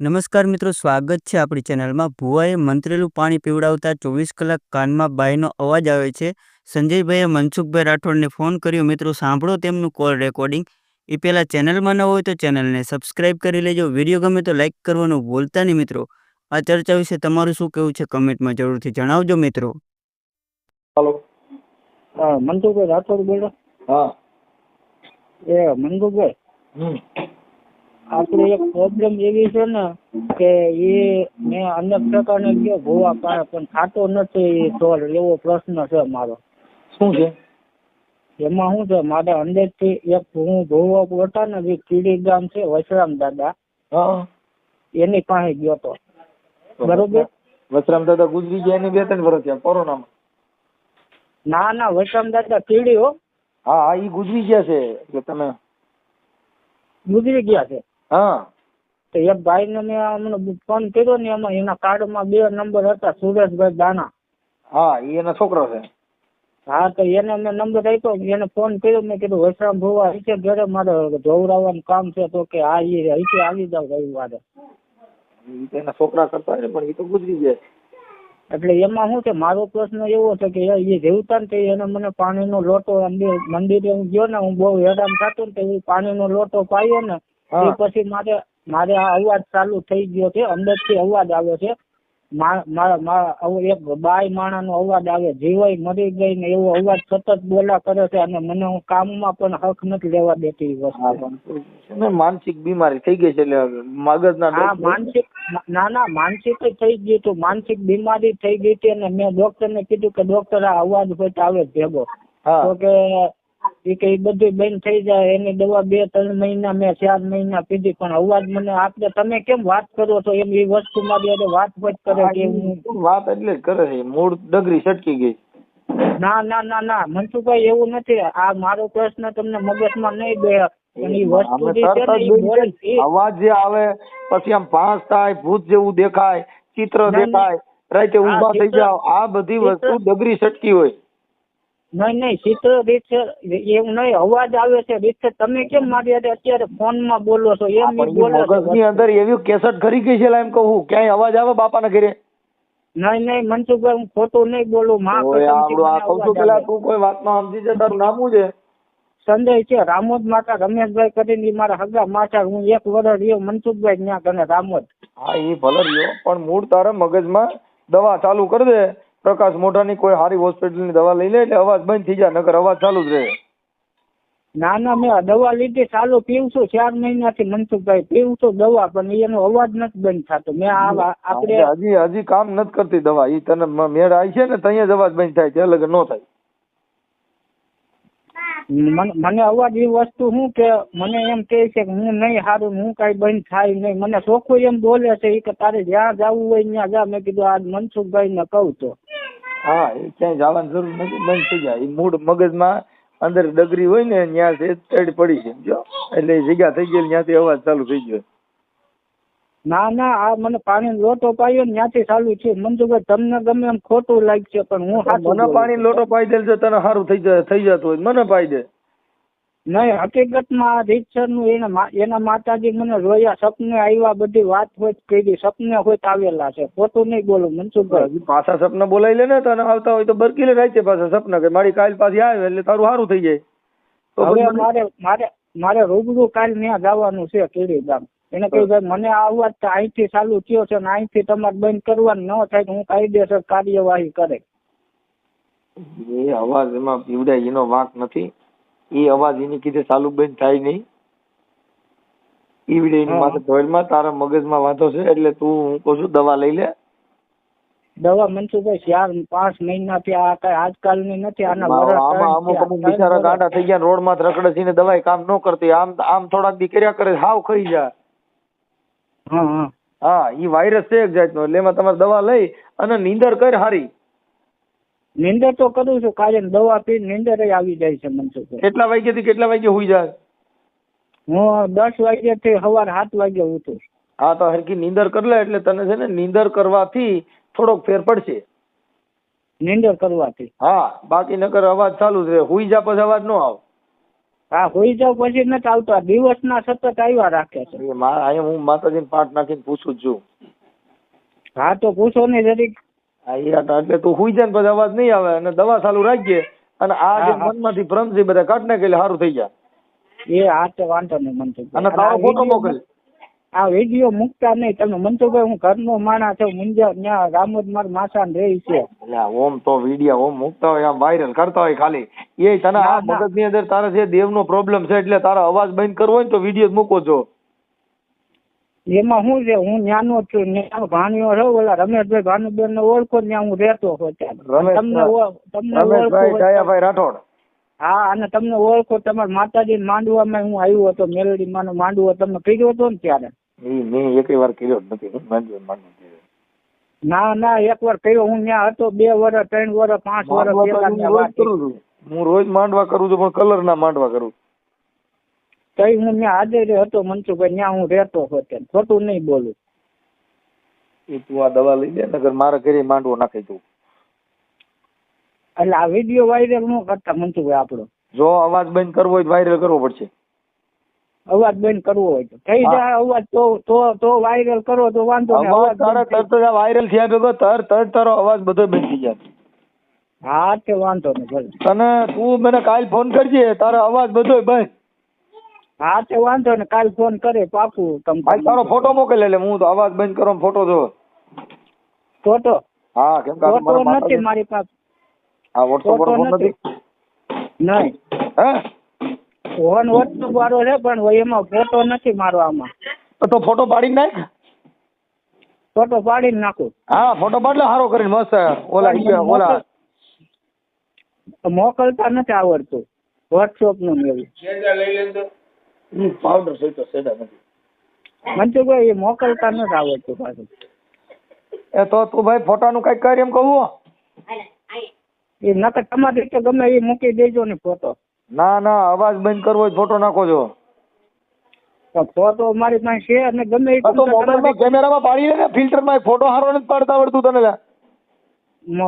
નમસ્કાર મિત્રો સ્વાગત છે આપણી ચેનલમાં. ભુવાએ મંત્રેલું પાણી પીવડાવતા ચોવીસ કલાક કાનમાં બાઈનો અવાજ આવે છે. સંજયભાઈએ મનસુખભાઈ રાઠોડને ફોન કર્યો મિત્રો સાંભળો તેમનું કોલ રેકોર્ડિંગ. એ પહેલાં ચેનલમાં ન હોય તો ચેનલને સબસ્ક્રાઇબ કરી લેજો. વીડિયો ગમે તો લાઇક કરવાનું ભૂલતા નહીં મિત્રો. આ ચર્ચા વિશે તમારું શું કહેવું છે કમેન્ટમાં જરૂરથી જણાવજો મિત્રો. હલો. હા મનસુખભાઈ રાઠોડ બોલો. હા. એ મનસુખભાઈ. હમ. આપણે એક પ્રોબ્લેમ એવી છે ને કે એ મેં અનેક પ્રકારને ગયો ભોવા પાડે પણ થતો નથી એ સોલ એવો પ્રશ્ન છે મારો. શું છે? એમાં શું છે? મારે અંદરથી એક હું ભૂવો હતા ને જે કીડી ગામ છે વસરામ દાદા. હા. એની પાસે ગયો તો બરોબર. વસરામ દાદા ગુજરી ગયા એની બે ત્રણ વર્ષ થયા કોરોનામાં. ના ના વસરામ દાદા કીડી હો. હા હા એ ગુજરી ગયા છે એટલે તમે ગુજરી ગયા છે. હા. તો એક ભાઈને મેં હમણાં ફોન કર્યો ને એમાં એના કાર્ડમાં બે નંબર હતા સુરેશભાઈ દાણા હા એ એના છોકરો છે. હા તો એને મેં નંબર આપ્યો એને ફોન કર્યો મેં કીધું વૈષ્ણવ ભુવા અહીંથી ઘરે? મારે જોવડાવવાનું કામ છે તો કે હા એ અહીંથી આવી જાવ રવિવારે. એના છોકરા કરતા હોય ને પણ એ તો ગુજરી જાય. એટલે એમાં શું છે મારો પ્રશ્ન એવો છે કે એ જીવતા ને એને મને પાણીનો લોટો મંદિરે હું ગયો ને હું બહુ હેરાન થતો ને તો પાણીનો લોટો પાયો ને એ પછી મારે મારે આ અવાજ ચાલુ થઈ ગયો છે અંદરથી અવાજ આવ્યો છે. એક બાય માણા આવો માણાનો અવાજ આવે જીવાય મરી ગઈ ને એવો અવાજ સતત બોલા કરે છે અને મને હું કામમાં પણ હક નથી લેવા દેતી વસ્તુ ને માનસિક બીમારી થઈ ગઈ છે એટલે મગજના હા માનસિક ના ના માનસિક થઈ ગયું હતું. માનસિક બીમારી થઈ ગઈ હતી અને મેં ડોક્ટર ને કીધું કે ડોક્ટર આ અવાજ પછી આવે જ ભેગો. તો કે એ કે બધું બંધ થઈ જાય. એની દવા બે ત્રણ મહિના મેં ચાર મહિના પીધી. પણ અવાજ મને આપણે તમે કેમ વાત કરો છો? એમ એ વસ્તુ મારી હારે વાત વાત કરે કે વાત એટલે જ કરે છે? મૂળ ડગરી છટકી ગઈ. ના ના ના ના. મનસુખભાઈ એવું નથી. આ મારો પ્રશ્ન તમને મગજમાં નહીં. ઈ- અવાજ જે આવે પછી આમ ભાસ થાય ભૂત જેવું દેખાય ચિત્ર. દેખાય રાતે ઊભા ઊભા થઈ જાવ આ બધી વસ્તુ ડગરી સટકી હોય. નહીં નહીં ચિત્ર રીત છે એવું નહીં અવાજ આવે છે રીત તમે કેમ મારી અત્યારે ફોનમાં બોલો છો? એમ પણ મગજની અંદર એવી કેસેટ ખરી ગઈ છે એમ કહું ક્યાંય અવાજ આવે બાપાના ઘરે? નહીં નહીં મનસુખભાઈ હું ખોટું નહીં બોલું માં ઓય આ કહું છું પેલા તું કોઈ વાતમાં સમજી છે તારું નામું છે? સંજય છે રામોદ માતા રમેશભાઈ કરીને મારા હગા માતા હું એક વર્ષ રહ્યો મનસુખભાઈ ત્યાં કને રામોદ. હા એ ભલે રહ્યો પણ મૂળ તારા મગજમાં દવા ચાલુ કરી દે. પ્રકાશ મોઢાની કોઈ સારી હોસ્પિટલની દવા લઈ લે એટલે અવાજ બંધ થઈ જાય નકર અવાજ ચાલુ જ રહે. ના ના મેં દવા લીધી ચાલુ પીવું છું ચાર મહિનાથી મનસુખભાઈ પીવું છું દવા પણ એનો અવાજ નથી બંધ થતો. મેં આ આપણે હજી હજી કામ નથી કરતી દવા એ તને મેળ આવી છે ને ત્યાં જ અવાજ બંધ થાય છે અલગ ન થાય. મને અવાજ એ વસ્તુ શું કે મને એમ કહે છે કે હું નહીં હારું હું કઈ બંધ થાય નહીં. મને ચોખ્ખું એમ બોલે છે કે તારે જ્યાં જવું હોય ત્યાં જા. મેં કીધું આજ મનસુખભાઈ ને કહું તો. હા એ ક્યાંય જવાની જરૂર નથી બંધ થઈ જાય. એ મૂળ મગજમાં અંદર ડગરી હોય ને ત્યાં છે તડ પડી છે જો એટલે જગ્યા થઈ ગઈ ત્યાંથી અવાજ ચાલુ થઈ ગયો. ના ના આ મને પાણી લોટો પાયો ને ત્યાંથી ચાલુ છે મનસુખભાઈ તમને ગમે એમ ખોટું લાગશે પણ હું મને પાણી લોટો પાઈ દે તને સારું થઈ જાય થઈ જતું હોય મને પાઈ દે. નહીં હકીકતમાં રીતસરનું એને એના માતાજી મને રોયા સપને આવ્યા બધી વાત હોય કરી સપને હોય તો આવેલા છે. ખોટું નહીં બોલું મનસુખભાઈ પાછા સપના બોલાવી લે ને તને આવતા હોય તો બરકી લે પાછા સપના કે મારી કાલ પાછી આવે એટલે તારું સારું થઈ જાય. તો હવે મારે મારે મારે રૂબરૂ કાલ ત્યાં જવાનું છે કેડી ગામ એને કહ્યું ભાઈ મને આ અવાજ અહીંથી ચાલુ થયો છે ને અહીંથી તમારે બંધ કરવાનું ન થાય તો હું કાયદેસર કાર્યવાહી કરે. એ અવાજ એમાં પીવડાય એનો વાંક નથી. એ અવાજ એની કીધે ચાલુ બંધ થાય નહીં. ઈવડે એની માથે ધોળમાં તારા મગજમાં વાંધો છે એટલે તું હું કહું છું દવા લઈ લે. દવા મનસુભાઈ ચાર પાંચ મહિનાથી આ કઈ આજકાલની નથી આના આમાં અમુક અમુક બિચારા ગાંડા થઈ ગયા રોડમાં રખડે છે ને દવાઈ કામ ન કરતી. આમ આમ થોડાક દી કર્યા કરે હાવ ખાઈ જાય. હા હા. હા ઈ વાયરસ છે એક જાતનો એટલે એમાં તમારે દવા લઈ અને નીંદર કર હારી. નિંદર તો કરું છું કાયમ દવા પી નિંદર આવી જાય છે મનસુખ કેટલા વાગ્યા થી કેટલા વાગે હોઈ જાય? હું દસ વાગ્યા થી સવાર સાત વાગે ઉઠું. હા તો હરકી નિંદર કર લે એટલે તને છે ને નિંદર કરવાથી થોડોક ફેર પડશે. નિંદર કરવાથી. હા બાકી નકર અવાજ ચાલુ જ રહે. હુઈ જા પછી અવાજ નો આવે. હા હોઈ જાવ પછી નથી આવતો. દિવસના સતત આવ્યા રાખે છે. હું માતાજીને પાઠ નાખીને પૂછું છું. હા તો પૂછો ને જરીક. હા એ હતા. એટલે તું હુઈ જાય ને પછી અવાજ નહીં આવે અને દવા ચાલુ રાખજે અને આ જે. મનમાંથી ભ્રમ છે બધા કાઢ નાખે એટલે સારું થઈ જાય એ હા તો વાંધો નહીં મનસુખભાઈ. અને તારો ફોટો મોકલ. આ વીડિયો મૂકતા નહીં. તમે મનસુખભાઈ હું ઘરનો માણસ છું મુંજા ત્યાં રામોદ માર માસાન રહી છે. એટલે ઓમ તો વીડિયો ઓમ મૂકતા હોય આમ વાયરલ કરતા હોય ખાલી. એ તને આ ના. મગજની અંદર તારે જે દેવનો પ્રોબ્લેમ છે એટલે તારા અવાજ બંધ કરવો હોય ને તો વીડિયો મૂકો છો એમાં શું છે? હું ન્યાનો છું ન્યાનો ભાણિયો રહું ઓલા રમેશભાઈ ભાનુબેન ને ઓળખો ત્યાં હું રહેતો હોય તમને તમને ઓળખો રાઠોડ. હા અને તમને ઓળખો તમારા માતાજી માંડવામાં હું આવ્યો હતો મેલડી માં માંડવો તમે કર્યો હતો ને ત્યારે? મેં એક વાર કર્યો નથી માંડવી માંડવી. ના ના એક વાર કર્યો હું ત્યાં હતો બે વર્ષ ત્રણ વર્ષ પાંચ વર્ષ માંડવા હું રોજ કરું. છું. હું રોજ માંડવા કરું છું પણ કલર ના માંડવા કરું તઈ હું ત્યાં હાજર હતો મનસુખભાઈ ત્યાં હું રહેતો હતો. ખોટું નહીં બોલું. એ તું આ દવા લઈ લે નગર મારા ઘરે માંડવો નાખી તું એટલે આ વીડિયો વાયરલ ન કરતા મનસુખભાઈ આપણો. જો અવાજ બંધ કરવો હોય તો વાયરલ કરવો પડશે. અવાજ બંધ કરવો હોય તો. થઈ જાય અવાજ તો તો તો વાયરલ કરો તો વાંધો નહીં. અવાજ તારા તરત જ વાયરલ થયા ભેગો તર તર તારો અવાજ બધો બંધ થઈ જાય. હા તે વાંધો નહીં ભલે. તને તું મને કાલ ફોન કરજે તારો અવાજ બધો બંધ. હા તે વાંધો નહીં કાલ ફોન કરે પાકું ભાઈ તારો ફોટો મોકલે એટલે હું તો અવાજ બંધ કરો ફોટો જો ફોટો હા કેમ કે ફોટો નથી મારી પાસે. હા વોટ્સઅપ પર ફોન નથી. નહીં. હે? ફોન વોટ્સઅપ વાળો છે પણ એમાં ફોટો નથી મારો આમાં. તો તો ફોટો પાડી નાખ? ફોટો પાડી નાખું. હા ફોટો પાડલે સારો કરીને મસ્ત. ઓલા ઓલા મોકલતા નથી આવડતું. વોટ્સઅપનું મેળવી. પાવડર સહિત સેદા નથી. મનસુખભાઈ એ મોકલતા નથી આવડતું પાછું એ તો તું ભાઈ ફોટાનું કઈ કર એમ કહું એ નકર તમારી રીતે ગમે એ મૂકી દેજો ને ફોટો. ના ના અવાજ બંધ કરવો ફોટો નાખો છો તો ફોટો મારી પાસે છે અને ગમે એ તો મોબાઈલમાં કેમેરામાં પાડી લે ને ફિલ્ટરમાં ફોટો હારો નથી પાડતા આવડતું તને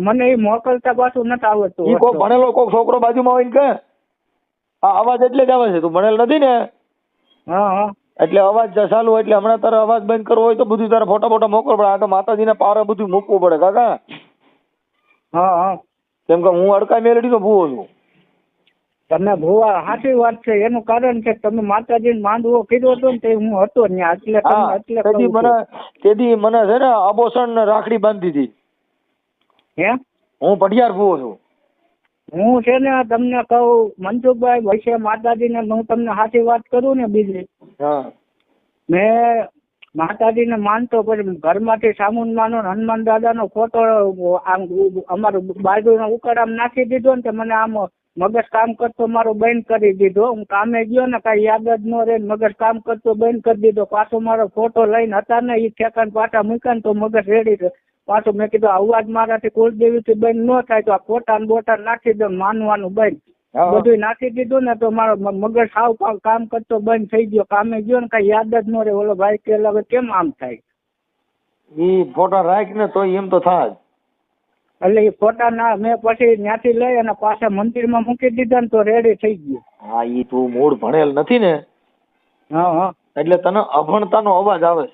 મને એ મોકલતા પાછું નથી આવડતું કોઈ ભણેલો કોઈ છોકરો બાજુમાં હોય ને કે આ અવાજ એટલે જ આવે છે તું ભણેલ નથી ને. હા હા. એટલે અવાજ ચાલુ એટલે હમણાં તારે અવાજ બંધ કરવો હોય તો બધું તારે ફોટા ફોટા મોકલવો પડે આ તો માતાજીના પારે બધું મૂકવું પડે કાકા. હા હા. કેમ કે હું અડકા મેલડીનો ભૂવો છું. તમે ભુવા સાચી વાત છે એનું કારણ છે કે તમે માતાજી માંડવો કીધો હતો ને તે હું હતો ત્યાં એટલે એટલે તેથી મને. તેથી મને છે ને આબોસણ ને રાખડી બાંધી હતી હે? હું પઢિયાર ભૂવો છું. હું છે ને તમને કહું મનસુખભાઈ વૈશ્ય માતાજીને હું તમને સાચી વાત કરું ને બીજી. હા. મેં માતાજીને માનતો પછી ઘરમાંથી સામુન માનો હનુમાન દાદાનો ફોટો આમ અમારું બાજુનો ઉકળામ નાખી દીધો ને મને આમ મગજ કામ કરતો મારો બંધ કરી દીધો. હું કામે ગયો ને કઈ યાદ જ ન રહે મગજ કામ કરતો બંધ કરી દીધો. પાછો મારો ફોટો લઈને હતા ને એ ઠેકાણ પાટા મૂક્યા ને તો મગજ રેડી. પાછો મેં કીધું અવાજ મારાથી કુલદેવીથી બંધ ન થાય તો આ ફોટા ને બોટા નાખી દો માનવાનું બંધ. બધું નાખી દીધું ને તો મારો મગજ સાવ કામ- કરતો બંધ થઈ ગયો. કામે ગયો ને કઈ યાદ જ ન રહે. ઓલો ભાઈ કે હવે કેમ આમ થાય? ઈ ફોટા રાખ ને તો એમ તો થાય. એટલે એ ફોટા ના મેં પછી ત્યાંથી લઈ અને પાછા મંદિરમાં મૂકી દીધા ને તો રેડી થઈ ગયું. હા ઈ તું મૂળ ભણેલ નથી ને? હા હા. એટલે તને અભણતાનો અવાજ આવે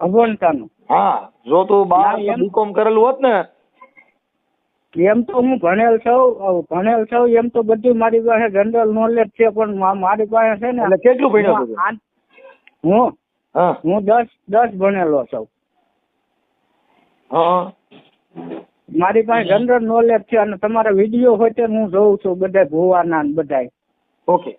અભણતા અભણતાનું. હા જો તું બાર બીકોમ કરેલું હોત ને એમ તો હું ભણેલ છું ભણેલ છું એમ તો બધું મારી પાસે જનરલ નોલેજ છે પણ મારી પાસે છે ને એટલે કેટલું ભણ્યો હું હું હું. દસ દસ ભણેલો છું. મારી પાસે જનરલ નોલેજ છે અને તમારા વીડિયો હોય તે હું જોઉં છું બધા ભુવાના બધા બધાય. ઓકે.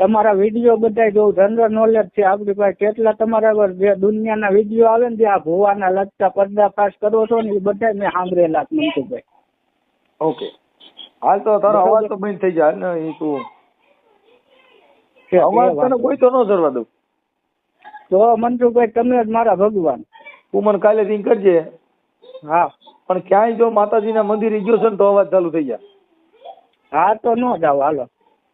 તમારા વીડિયો બધા જો જનરલ નોલેજ છે. આપણી પાસે કેટલા તમારા જે દુનિયાના વીડિયો આવે ને જે આ ભુવાના લગતા પર્દાફાશ કરો છો ને એ બધા મેં સાંભળેલા છે ઓકે હાલ તો તારો અવાજ તો બંધ થઈ જાય. ને એ તું. અવાજ તને કોઈ તો ન જરવા દઉં. તો મનસુખભાઈ તમે જ મારા ભગવાન. તું મને કાલે થી કરજે. હા. પણ ક્યાંય જો માતાજીના મંદિરે ગયો છે ને તો અવાજ ચાલુ થઈ જાય. હા તો ન જાવ હાલો.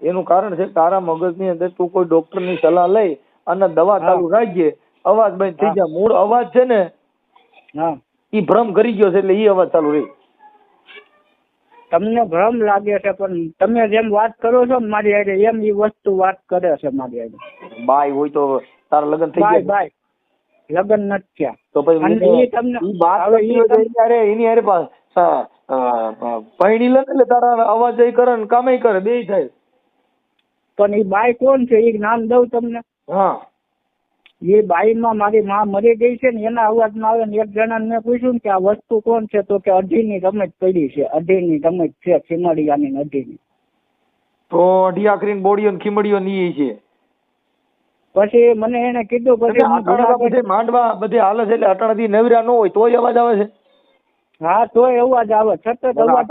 એનું કારણ છે તારા તારા મગજની અંદર તું કોઈ ડોક્ટરની સલાહ લઈ અને દવા. ચાલુ રાખજે. અવાજ બંધ થઈ જાય મૂળ અવાજ છે ને ઈ ભ્રમ કરી ગયો છે એટલે ઈ અવાજ ચાલુ રહી. તમને ભ્રમ લાગે છે પણ તમે જેમ વાત કરો છો મારી હારે એમ ઈ વસ્તુ વાત કરે છે મારી હારે. બાય હોય તો તારા લગ્ન થઈ બાય ગયા. બાય. લગ્ન નથી થયા. તો પછી અને ઈ તમને- વાત તમને- એની હારે એની હારે પા- સા- અ, અ, પૈણી લે એટલે તારા અવાજ કરે ને કામે કરે બે થાય. પણ એ બાય કોણ છે? એ નામ દઉં તમને. હા. એ બાઈમાં મારી માં મરી ગઈ છે ને એના અવાજમાં આવે ને એક જણાને મેં પૂછ્યું કે આ વસ્તુ કોણ છે? તો કે અઢીની રમત પડી છે. અઢીની રમત છે ખીમડિયાની ને અઢીની. તો અઢી આખરી બોડીઓ ને ખીમડીઓ ની છે. પછી મને એને કીધું પછી બધે માંડવા બધે હાલે છે એટલે અટાણાથી નવરા ન હોય તોય અવાજ આવે છે. હા તોય અવાજ આવે. સતત અવાજ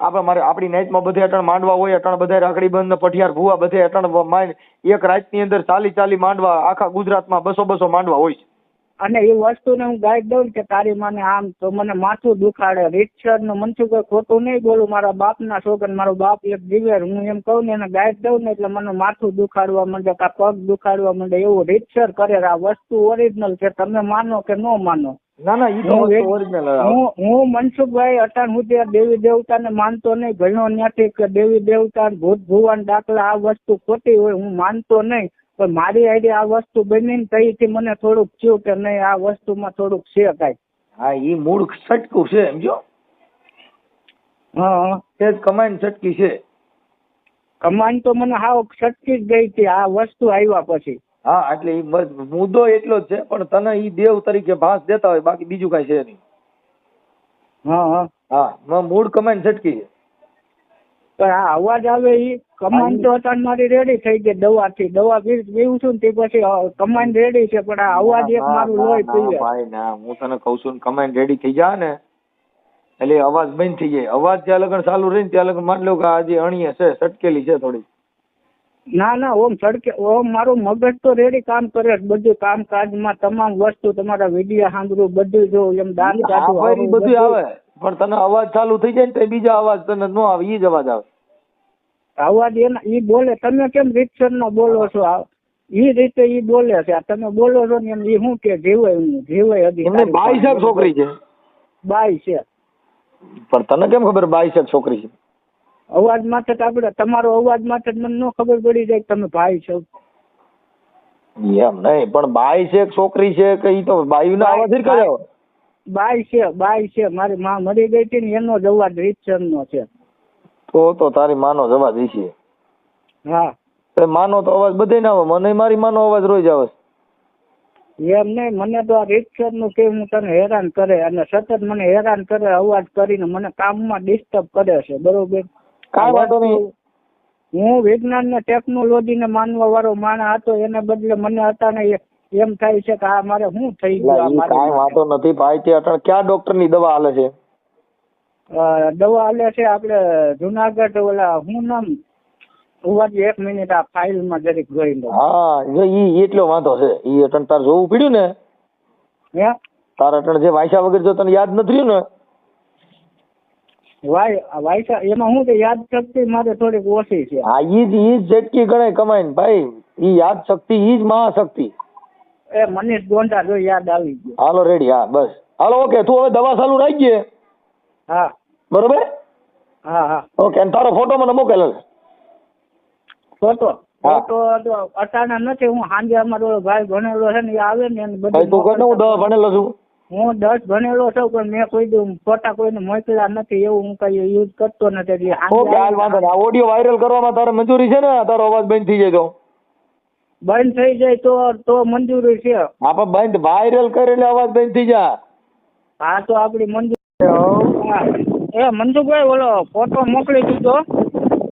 આપણે મારે આપણી નાઈટમાં બધે અટણ માંડવા હોય, અટણ બધા રાખડી બંધ પઠિયાર ભૂવા બધે અટણ માંડ એક રાતની અંદર ચાલી ચાલી માંડવા આખા ગુજરાતમાં બસો બસો માંડવા હોય છે. અને એ વસ્તુને હું ગાઈડ દઉં કે તારી માને આમ તો મને માથું દુખાડે. રીતસરનું મનસુખ ખોટું નહીં બોલું. મારા બાપના છોકરા મારો બાપ એક દિવેર હું એમ કહું ને એને ગાઈડ દઉં ને એટલે મને માથું દુખાડવા માંડે કાં પગ દુખાડવા માંડે. એવું રીતસર કરે આ વસ્તુ ઓરિજિનલ છે. તમે માનો કે ન માનો. ના ના ઈ તો હું હું હું મનસુખભાઈ અટાણ સુધી આ દેવી દેવતાને માનતો નહીં ઘણો ન્યાથી કે દેવી દેવતા ભૂત ભુવાન દાખલા આ વસ્તુ ખોટી હોય હું માનતો નહીં પણ મારી આઈડી આ વસ્તુ બની ને તઈથી મને થોડુંક થયું કે નહીં આ વસ્તુમાં થોડુંક છે કાંઈ. હા ઈ મૂળ છટકું છે સમજો? હા. હા. તે જ કમાઈને સટકી છે. કમાન તો મને હાવ છટકી જ ગઈ હતી આ વસ્તુ આવ્યા પછી. હા એટલે મુદ્દો એટલો જ છે પણ તને ઈ દેવ તરીકે ભાસ દેતા હોય બાકી બીજું કઈ છે નહીં. હા હા. હા મૂળ કમાઈને સટકી છે. પણ આ અવાજ આવે એ કમાન તો અત્યારે મારી રેડી થઈ ગઈ દવાથી. દવા પી- પીવું છું ને તે પછી અ, કમાન રેડી છે પણ આ અવાજ એક મારું લોહી ના, પીવે ભાઈ ના હું તને કઉ છું ને કમાઈને રેડી થઈ જા ને. એટલે અવાજ બંધ થઈ જાય. અવાજ ત્યાં લગન ચાલુ રહી ત્યાં લગન માની લો કે આજે અણીએ છે સટકેલી છે થોડી ના ના ઓમ સડકે ઓમ મારું મગજ તો રેડી કામ કરે છે બધું કામકાજમાં તમામ વસ્તુ તમારા વીડિયો સાંભળવું બધું જો એમ કાઢવું, ભાઈ બધું આવે પણ તને અવાજ ચાલુ થઈ જાય ને તો બીજા અવાજ તને નો આવે ઈ જ અવાજ આવે. અવાજ એના ઈ બોલે તમે કેમ રીતસર નો બોલો છો? ઈ રીતે ઈ બોલે છે. તમે બોલો છો ને એમ ઈ શું કે જીવાય હું જીવે હજી બાઈ પાસે. છોકરી છે? બાઈ છે પણ તને કેમ ખબર બાઈ છોકરી છે? અવાજ માટે જ આપણે તમારો અવાજ માટે જ મને ન ખબર પડી જાય કે તમે ભાઈ છો. એમ નહીં પણ બાઈ છે છોકરી છે કે ઈ તો બાઈ ના અવાજ જાવ બાઈ છે બાઈ છે. મારી માં મરી ગઈ હતી ને એનો જ અવાજ રીતસર નો છે. તો તો તારી માનો જ અવાજ છે. હા. તે માનો તો અવાજ બધે ના આવે મને મારી માનો અવાજ રોજ આવે એમ નહીં મને તો આ રીતસરનું કે હું તને હેરાન કરે અને સતત મને હેરાન કરે અવાજ કરીને મને કામમાં ડિસ્ટર્બ કરે છે બરોબર? કાંઈ વાંધો નહીં. હું વિજ્ઞાન ને ટેકનોલોજી ને માનવા વાળો માણસ હતો એને બદલે મને હતા ને એમ થાય છે કે આ મારે શું થઈ ગયું કાંઈ વાંધો નથી ભાઈ તે અટાણે ક્યાં ડોક્ટરની દવા હાલે છે? દવા હાલે છે આપણે જુનાગઢ ઓલા હું નામ ઉવાજી એક મિનિટ આ ફાઇલમાં જરીક જોઈ લો હા જો ઈ એટલો વાંધો છે. ઈ અટણ તાર જોવું પડ્યું ને? હે? તાર અટણ જે વાયસા વગર જો તને યાદ નથી રહ્યું ને? વાય વાયસા એમાં હું કે યાદ શક્તિ મારે થોડીક ઓછી છે. હા ઈ જ ઈ જ ઝટકી ગણાય કમાઈને ભાઈ. ઈ યાદ શક્તિ ઈ જ મહાશક્તિ. એ મનીષ ગોંડા જો યાદ આવી ગયો. હાલો રેડી હા બસ. હાલો ઓકે તું હવે દવા ચાલુ રાખજે. હા. બરોબર? હા હા. ઓકે અને તારો ફોટો મને મોકલેલો ફોટો. ફોટો તો અટાણા નથી હું સાંજે અમારો ભાઈ ભણેલો છે ને એ આવે ને એને તું હું દવા ભણેલો છું. હું દસ ભણેલો છું પણ મેં કોઈ દઉં ફોટા કોઈને મોકલ્યા નથી એવું હું કઈ યુઝ કરતો નથી. એટલે ઓડિયો વાયરલ કરવામાં તારે મંજૂરી છે ને? તારો અવાજ બંધ થઈ જાય તો. બંધ થઈ જાય તો તો મંજૂરી છે. હા પણ બંધ વાયરલ કરે એટલે અવાજ બંધ થઈ જાય હા તો આપણી મંજૂરી. એ મનસુખભાઈ ઓલો ફોટો મોકલી દીધો.